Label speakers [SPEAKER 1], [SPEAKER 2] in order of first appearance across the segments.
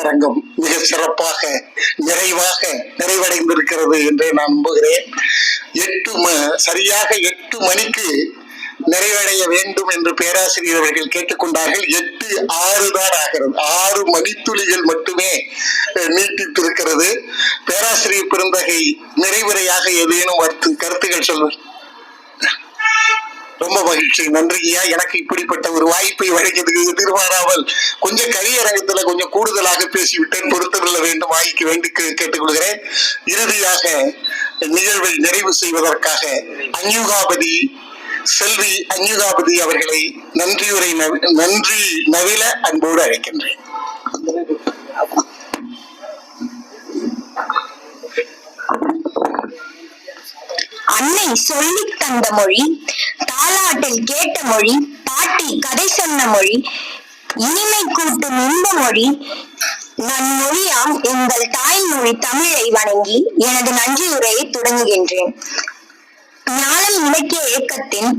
[SPEAKER 1] அரங்கம் மிக சிறப்பாக நிறைவாக நிறைவடைந்திருக்கிறது என்று நான் நம்புகிறேன். எட்டு சரியாக எட்டு மணிக்கு நிறைவடைய வேண்டும் என்று பேராசிரியர் அவர்கள் கேட்டுக்கொண்டார்கள். எட்டு ஆறு தான் ஆகிறது. ஆறு மணித்துளிகள் மட்டுமே நீட்டித்திருக்கிறது. பேராசிரியர் பெருந்தகை நிறைவுரையாக ஏதேனும் கருத்து கருத்துகள் சொல்வது ரொம்ப மகிழ்ச்சி. நன்றியா எனக்கு இப்படிப்பட்ட ஒரு வாய்ப்பை வழங்கியதுக்கு எதிர்பாராமல் கொஞ்சம் கரியரங்கத்துல கொஞ்சம் கூடுதலாக பேசிவிட்டேன். பொறுத்துக்கொள்ள வேண்டும். வாய்க்கு வேண்டி கேட்டுக்கொள்கிறேன். இறுதியாக நிகழ்வை நிறைவு செய்வதற்காக அஞ்சுகாபதி செல்வி அஞ்சுகாபதி அவர்களை நன்றியுரை நவி- நன்றி நவில அன்போடு அழைக்கின்றேன்.
[SPEAKER 2] அன்னை சொல்லி தந்த மொழி தாலாட்டில் கேட்ட மொழி பாட்டி கதை சொன்ன மொழி இனிமை கூட்டும் இன்ப மொழி நன்மொழியாம் எங்கள் தாய்மொழி தமிழை வணங்கி எனது நன்றியுரையை தொடங்குகின்றேன். ஞானம் இலக்கிய இயக்கத்தின்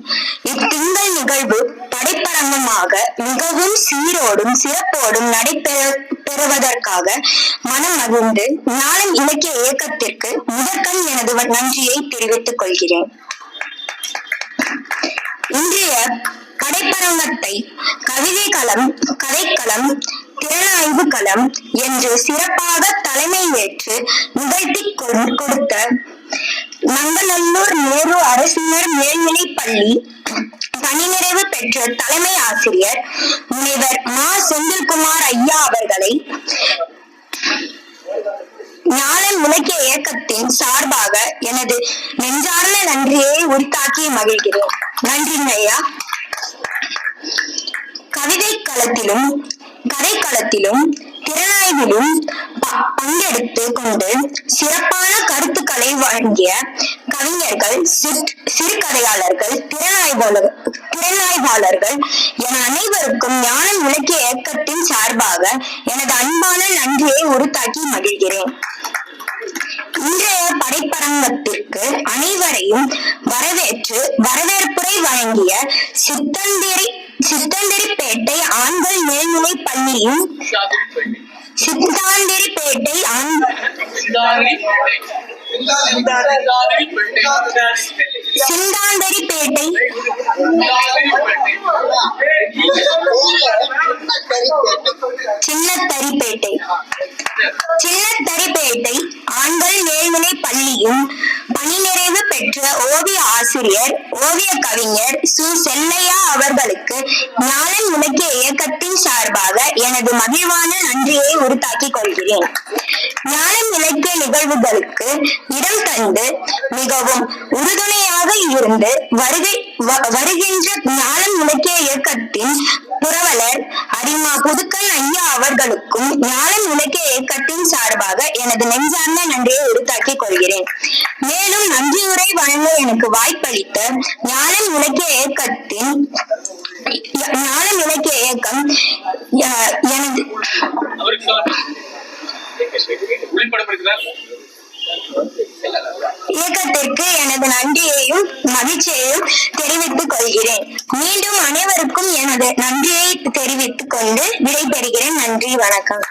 [SPEAKER 2] இத்திங்கள் நிகழ்வு படைப்பரங்கமாக மிகவும் சீரோடும் சிறப்போடும் நடைபெற பெறுவதற்காக மனம் மகிழ்ந்து ஞானம் இலக்கிய இயக்கத்திற்கு முதற்கண் எனது நன்றியை தெரிவித்துக் கொள்கிறேன். இன்றைய கடைப்பரங்கத்தை கவிதை களம் கதைக்களம் திறனாய்வு களம் என்று சிறப்பாக தலைமை ஏற்று நிகழ்த்தி கொடுத்த நங்கநல்லூர் நேரு அரசினர் மேல்நிலைப் பள்ளி பணிநிறைவு பெற்ற தலைமை ஆசிரியர் முனைவர் மா செந்தில்குமார் ஐயா அவர்களை ஞானம் இலக்கிய இயக்கத்தின் சார்பாக எனது நெஞ்சார்ந்த நன்றியை உரித்தாக்கி மகிழ்கிறேன். நன்றிங்க ஐயா. கவிதை களத்திலும் கதைக்களத்திலும் திறனாய்விலும் பங்கெடுத்து கொண்டு சிறப்பான கருத்துக்களை வழங்கிய கவிஞர்கள் சிறுகதையாளர்கள் திறனாய்வாளர் திறனாய்வாளர்கள் என அனைவருக்கும் ஞான இலக்கிய இயக்கத்தின் சார்பாக எனது அன்பான நன்றியை உருத்தாக்கி மகிழ்கிறேன். இன்றைய படைப்பரங்கத்திற்கு அனைவரையும் வரவேற்று வரவேற்புரை வழங்கிய சித்தந்திரி சித்தந்திரிப்பேட்டை ஆண்கள் மேல்நிலை பள்ளியின் சித்தாந்திரிப்பேட்டை ஆண் சிந்தாந்தரிப்பேட்டை சின்னத்தரிப்பேட்டை. சின்னத்தரிப்பேட்டை ஆண்கள் மேல்நிலை பள்ளியும் பணி நிறைவு பெற்ற ஓவிய ஆசிரியர் ஓவிய கவிஞர் சு. செல்லையா அவர்களுக்கு ஞானம் இலக்கிய இயக்கத்தின் சார்பாக எனது மகிழ்வான நன்றியை உருத்தாக்கிக் கொள்கிறேன். ஞானம் இலக்கிய நிகழ்வுகளுக்கு இடம் தந்து மிகவும் உறுதுணையாக இருந்து வருகை வ- வருகின்ற ஞானம் இலக்கிய இயக்கத்தின் புரவலர் அரிமா புதுக்கல் ஐயா அவர்களுக்கும் ஞானம் இலக்கிய இயக்கத்தின் சார்பாக எனது நெஞ்சார்ந்த நன்றியை உருத்தாக்கிக் கொள்கிறேன். மேலும் நன்றியுரை வழங்க எனக்கு வாய்ப்பளித்த ஞானம் இலக்கிய இயக்கத்தின் ஞானம் இலக்கிய இயக்கம் எனது இயக்கத்திற்கு எனது நன்றியையும் மகிழ்ச்சியையும் தெரிவித்துக் கொள்கிறேன். மீண்டும் அனைவருக்கும் எனது நன்றியை தெரிவித்துக் கொண்டு விடைபெறுகிறேன். நன்றி வணக்கம்.